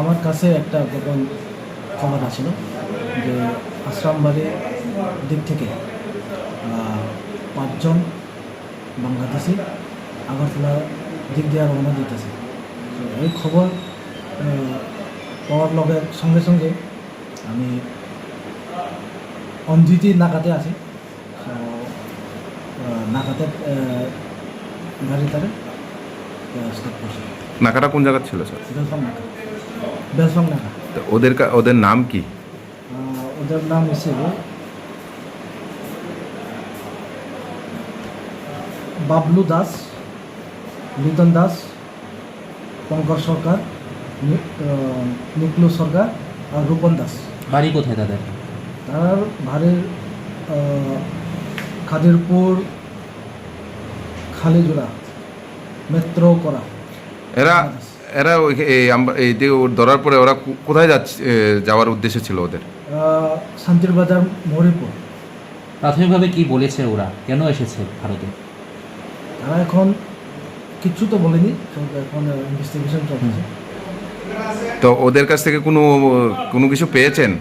আমার কাছে একটা গোপন খবর আছিল যে আশ্রামবাড়ির দিক থেকে পাঁচজন বাংলাদেশি আগরতলা দিক দিয়ে রওনা দিতেছে। এই খবর পাওয়ার লগে সঙ্গে সঙ্গে আমি অঞ্জিতি নাকাতে আছি। নাকাতে গাড়ি তারে নাকাটা কোন জায়গার ছিল স্যার? নাকা। তো ওদের কা- ওদের নাম কি? ওদের নাম হিসেবে বাবলু দাস নূতন দাস পঙ্কজ সরকার নি- আহ, নিকলু সরকার আর রূপন দাস। বাড়ি কোথায় তাদের? তার ভারের আহ, খাদিরপুর খালিজোড়া। মেট্রো করা। এরা এরা ওই- এই ধরার পরে ওরা কোথায় যাচ্ছে যাওয়ার উদ্দেশ্য ছিল ওদের? শান্তির বাজার মরিপুর প্রাথমিকভাবে কি বলেছে ওরা? কেন এসেছে ভারতে? তারা এখন কিচ্ছু তো বলেনি এখন ইনভেস্টিগেশন চলছে। তো ওদের কাছ থেকে কোনো কোনো কিছু পেয়েছেন?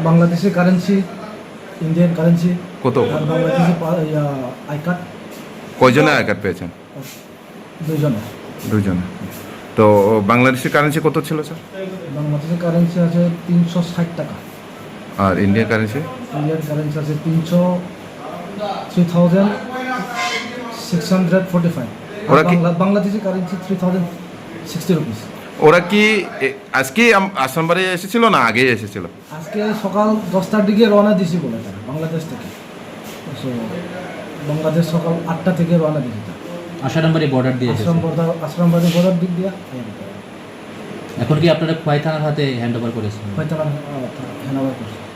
বাংলাদেশের কারেন্সি ইন্ডিয়ান কারেন্সি কত? আর বাংলাদেশি আই কার্ড কয়জনে কার্ড পেয়েছেন? দুইজন দুজনে তো বাংলাদেশের কারেন্সি কত ছিল স্যার? বাংলাদেশের কারেন্সি আছে তিনশো ষাট টাকা। আর ইন্ডিয়ান কারেন্সি ইন্ডিয়ান কারেন্সি আছে তিনশো three thousand six hundred forty five ওরা কি- Bangladeshi currency three thousand sixty rupees ওরা কি আম- আসামবাড়ি এসেছিল না আগেই এসেছিল? আজকে সকাল দশটার দিকে রওনা দিছি বলে তারা বাংলাদেশ থেকে। বাংলাদেশ সকাল আটটা থেকে রওনা দিয়ে দিতাম আশা নাম্বারে বর্ডার দিয়ে আশ্রম বর্ডার আশ্রমবাড়ি বর্ডার দিক দিয়ে। এখন কি আপনারা খোয়াই থানার হাতে হ্যান্ড ওভার করেছেন পয়থানার হ্যান্ড ওভার করছে